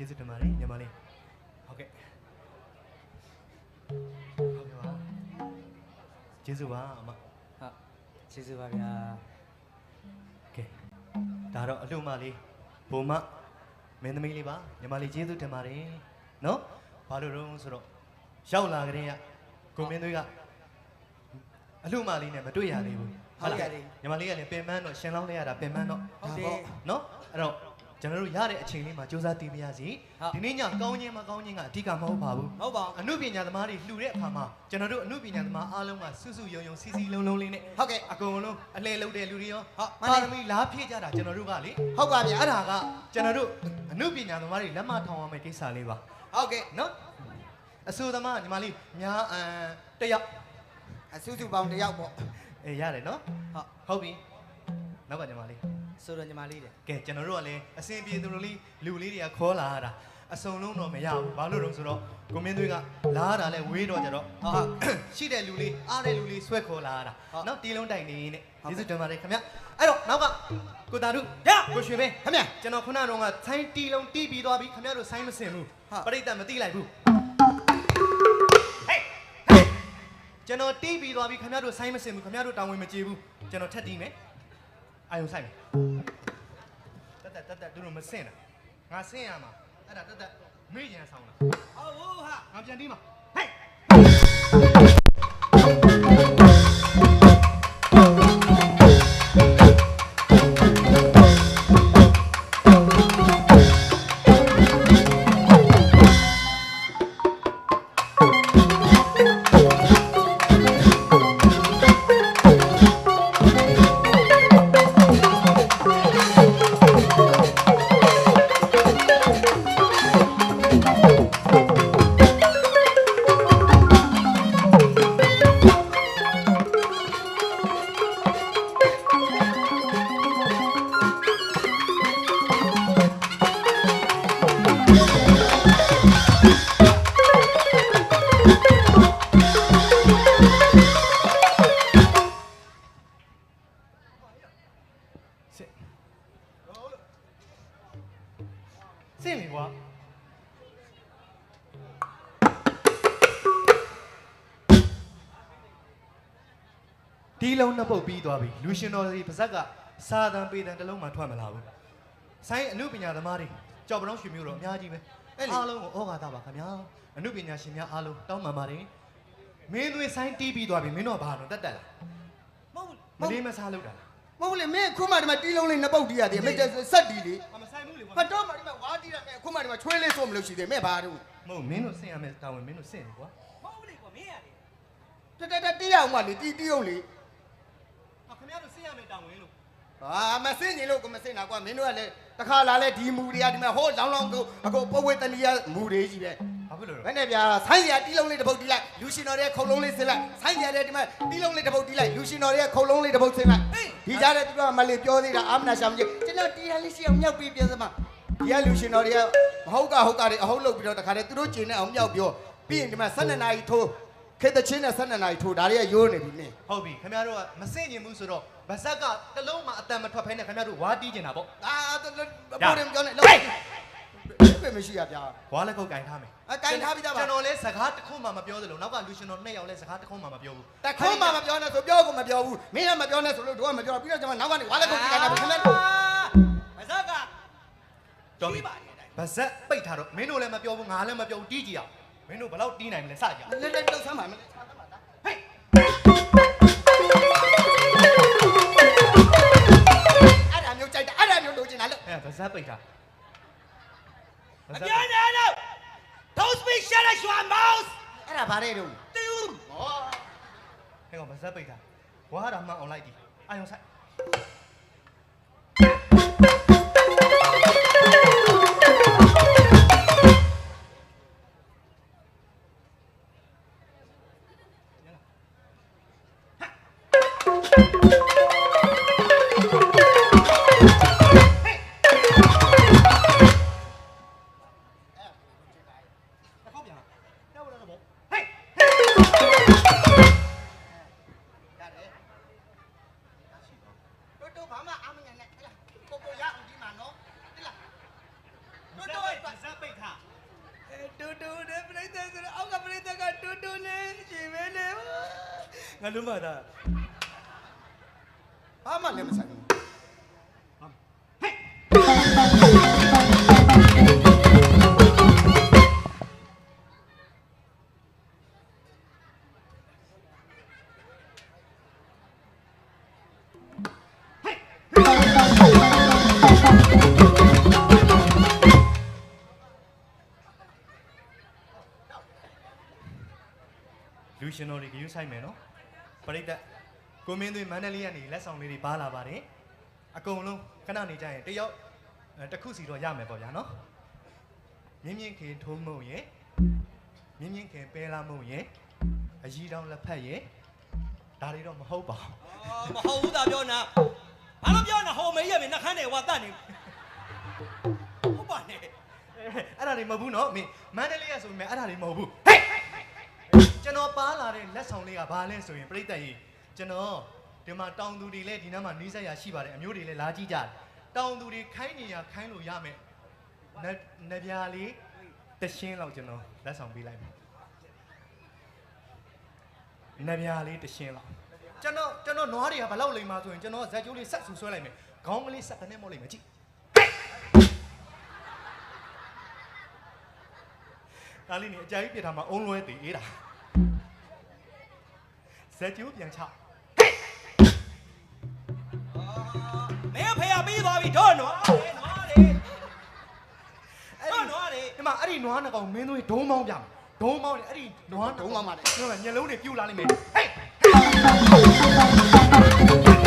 ကျေးဇူးတင်ပါတယ်ညီမလေးဟုတ်ကဲ့ဟုတ်ကဲ့ပါကျေးဇူးပါအမဟုတ်ကျေးဇူးပါဗျာကဲဒါတော့အလှမလေးဘုံမမင်းသမီးလေးပါညီမလေးကျေးဇူးတင်ပါတယ်နော်ဘာလို့တော့ဆိုတော့ရောက်လာကြတဲ့ကကိုမင်းသွေးကအလှမလေးနဲ့မတွေ့ရသေးဘူးညီမလေးကလည်းပင်ပန်းတော့ရှင်လောင်းလေးရတာပင်ပန်းတော့ဟုတ်တယ်နော်အဲ့တော့ ကျွန်တော်တို့ရတဲ့အချိန်လေးမှာစူးစမ်းတည်ပြရစီဟုတ်ဒီနေ့ညကောင်းခြင်းမကောင်းခြင်းကအဓိကမဟုတ်ပါဘူးဟုတ်ပါအမှုပညာသမားတွေလှူတဲ့အခါမှာကျွန်တော်တို့အမှုပညာသမားအားလုံးကစွစွယုံယုံစီစီလုံးလုံးလေးနဲ့ဟုတ်ကဲ့အကုန်လုံးအလဲလုံးတဲ့လူတွေရောဟုတ်မှန်ပါတယ်ရမီလားဖြည့်ကြတာကျွန်တော်တို့ကလေဟုတ်ပါဗျာအဲ့ဒါကကျွန်တော်တို့အမှုပညာသမားတွေလက်မထောင်ရမယ့်ကိစ္စလေးပါဟုတ်ကဲ့နော်အဆိုသမားညီမလေးများအမ်တစ်ယောက်အစုစုပေါင်းတစ်ယောက်ပေါ့အေးရတယ်နော်ဟုတ်ဟုတ်ပြီနောက်ကညီမလေး ဆိုတော့ညီမလေးတဲ့ကဲကျွန်တော်တို့ကလည်းအစင်ပြေသူတို့လေးလူလေးတွေကခေါ်လာရတာအစုံလုံးတော့မရဘူးဘာလို့လဲဆိုတော့ကိုမင်းသွေးကလာရတာလဲဝေးတော့ကြတော့ဟုတ်ရှိတဲ့လူလေးအားတဲ့လူလေးဆွဲခေါ်လာရတာဟုတ်နော်တီလုံးတိုင်နေနဲ့ဟုတ်ကျေးဇူးတင်ပါတယ်ခင်ဗျအဲ့တော့နောက်ကကိုတာတို့ရကိုရွှေမင်းခင်ဗျကျွန်တော်ခုနကတော့ဆိုင်းတီလုံးတီးပြီးသွားပြီခင်ဗျတို့ဆိုင်းမစင်ဘူးဟုတ်ပရိသတ်မသိလိုက်ဘူးဟေးကျွန်တော်တီးပြီးသွားပြီခင်ဗျတို့ဆိုင်းမစင်ဘူးခင်ဗျတို့တောင်းဝင်မကြေဘူးကျွန်တော်ထက်တီးမယ် အာယုံဆိုင်မယ်တက်တက်တက်တက်တို့မစင်တာငါစင်ရမှာအဲ့ဒါတက်တက်မေ့ရန်ဆောင်တာဟုတ်ဟုတ်ဟာငါပြန်တီးမှာ စင်လေကွာဒီလုံးနှစ်ပုတ်ပြီးသွားပြီလူရှင်တော်တွေပါဇက်ကစာတန်ပေတန်တစ်လုံးမှထွက်မလာဘူးဆိုင်းအမှုပညာသမားတွေကြောက်ပတော့ရွှေမျိုးတော့အများကြီးပဲအားလုံးကိုဩဃာတပါခင်ဗျာအမှုပညာရှင်များအားလုံးတောင်းပန်ပါတယ်မင်းသွေးဆိုင်းတီးပြီးသွားပြီမင်းတို့ကဘာလို့တက်တက်လာမဟုတ်မလေးမစားလို့တာမဟုတ်လေမင်းခုမှဒီမှာတီးလုံးလေးနှစ်ပုတ်တီးရတယ်မင်းဆက်တီးလေအမဆိုင်ဘူးလေကွာဖတ်တော့မှဒီ မှာဝါတီးရမယ်ခုမှဒီမှာချွေးလေးဆိုမလို့ရှိသေးမင်းဘာတို့မဟုတ်မင်းတို့ဆင်ရမယ်တာဝန်မင်းတို့ဆင်တယ်ကွာမဟုတ်လေကွာမင်းရတယ်တက်တက်တက်တီးရအောင်မလေတီးတီးအောင်လေ။ခင်ဗျားတို့ဆင်ရမယ်တောင်းဝင်လို့ဟာမစင်ញင်လို့ကိုမစင်တာကွာမင်းတို့ကလည်းတခါလာလဲဒီမူတွေကဒီမှာဟိုလောင်းလောင်းကိုအကိုပဝေတနီးရမူတွေကြီးပဲ။ဘာဖြစ်လို့ဘလဲယ်နဲ့ဗျာဆိုင်းစရာတီးလုံးလေးတစ်ပုတ်တီးလိုက်လူရှင်တော်ရဲ့ခုံလုံးလေးဆင်းလိုက်ဆိုင်းစရာတဲ့ဒီမှာတီးလုံးလေးတစ်ပုတ်တီးလိုက်လူရှင်တော်ရဲ့ခုံလုံးလေးတစ်ပုတ်ဆင်းလိုက်ဒီကြားထဲသူကမလေးပြောသေးတာအာမနာရှာမကြီးကျွန်တော်တီးရလေးရှိအောင်မြောက်ပြီးပြန်စမ်း ဒီကလူရှင်တော်တွေကမဟုတ်ကဟုတ်ကတွေအဟုတ်လုပ်ပြီးတော့တခါတည်းသူတို့ကျင်နေအောင်မြောက်ပြောပြီးရင်ဒီမှာ12နာရီထိုးခေတ္တချင်းနဲ့12နာရီထိုးဒါတွေကရိုးနေပြီမင်း။ဟုတ်ပြီခင်ဗျားတို့ကမဆင်ရင်ဘူးဆိုတော့ဗဇက်ကတစ်လုံးမှအတန်မထွက်ဖဲနဲ့ခင်ဗျားတို့ဝါတီးကျင်တာပေါ့အာပေါ်တယ်ပြောနေလောက်ပဲမရှိရဗျာ။ဝါလက်ကုတ်ကင်ထားမယ်အကိုင်းထားပြီးသားပါကျွန်တော်လဲစကားတစ်ခုမှမပြောသလိုနောက်ကလူရှင်တော်နှစ်ယောက်လဲစကားတစ်ခုမှမပြောဘူးတခုံးမှမပြောနဲ့ဆိုပြောကိုမပြောဘူးမင်းကမပြောနဲ့ဆိုလို့တို့ကမပြောပြီးတော့ကျွန်မနောက်ကနေဝါလက်ကိုကြည့်လိုက်တာခင်ဗျာမဇက်က။ တော်ပြီ။ဗဇက်ပိတ်ထားတော့မင်းတို့လည်းမပြောဘူးငါလည်းမပြောဘူးတီးကြည့်အောင်။မင်းတို့ဘယ်တော့တီးနိုင်မလဲစကြ။လက်လက်တော့ဆမ်းပါမလဲဟေးအဲ့ဒါမျိုးကြိုက်တာအဲ့ဒါမျိုးလိုချင်တာလို့အဲဗဇက်ပိတ်ထား။ဗမဇက်ပြောနဲ့တော့ Don't speak shut up your mouth အဲ့ဒါဘာလဲတော့တူဟောဟဲ့ကောင်ဗဇက်ပိတ်ထား။ဝါတာမှန်အောင်လိုက်ဒီ။အာယုံဆိုင်။ ငါလုံးမသားဘာမှလည်းမဆိုင်ဘူးလူရှင်တော်တွေဂရုစိုက်မယ်နော် ပရိသတ်ကိုမင်းသွေးမန္တလေးကနေလက်ဆောင်လေးတွေပါလာပါတယ်အကုန်လုံးခဏနေကြရင်တယောက်အဲတစ်ခုစီတော့ရမယ်ပေါ့ဗျာနော်မြင်းမြင့်ခင်ထုံးမုံရဲ့မြင်းမြင့်ခင်ပဲလာမုံရဲ့အကြီးတောင်လက်ဖက်ရဲ့ဒါတွေတော့မဟုတ်ပါဘူးအော်မဟုတ်ဘူးသာပြောနာဘာလို့ပြောနာဟိုမေးရမယ်နှခမ်းနေဝါတတ်နေဟုတ်ပါနဲ့အဲ့ဒါတွေမဟုတ်ဘူးနော်မင်းမန္တလေးကဆိုပေမဲ့အဲ့ဒါတွေမဟုတ်ဘူးဟေး ကျွန်တော်ပါလာတဲ့လက်ဆောင်လေးကဘာလဲဆိုရင်ပြိတ္တကြီးကျွန်တော်ဒီမှာတောင်သူတွေလည်းဒီနားမှာနီးစပ်ရရှိပါတယ်အမျိုးတွေလည်းလာကြည့်ကြတယ်တောင်သူတွေခိုင်းနေရခိုင်းလို့ရမယ်နနဗျာလေးတရှင်းလောက်ကျွန်တော်လက်ဆောင်ပေးလိုက်မယ်နဗျာလေးတရှင်းလောက်ကျွန်တော်ကျွန်တော်နွားတွေကဘယ်လောက်လိမ့်မှာဆိုရင်ကျွန်တော်ဇက်ကျိုးလေးဆက်ဆူဆွဲလိုက်မယ်ခေါင်းကလေးဆက်ကနေမော့လိုက်မယ်ကြည့်ဒါလေးနေအကြိုက်ပြထားမှာအုံးလွဲတည်အေးတာ ဇက်ကျိုးပြန်ချမင်းဖေရပြီးသွားပြီတော့နွားလေနွားလေအဲ့တော့ဒီနွားလေဒီမှာအဲ့ဒီနွားနှစ်ကောင်မင်းတို့ဒုံးမောင်းပြမယ်ဒုံးမောင်းနေအဲ့ဒီနွားဒုံးမောင်းပါတယ်ဒီမှာညလုံးတွေပြူလာလိမ့်မယ်ဟေး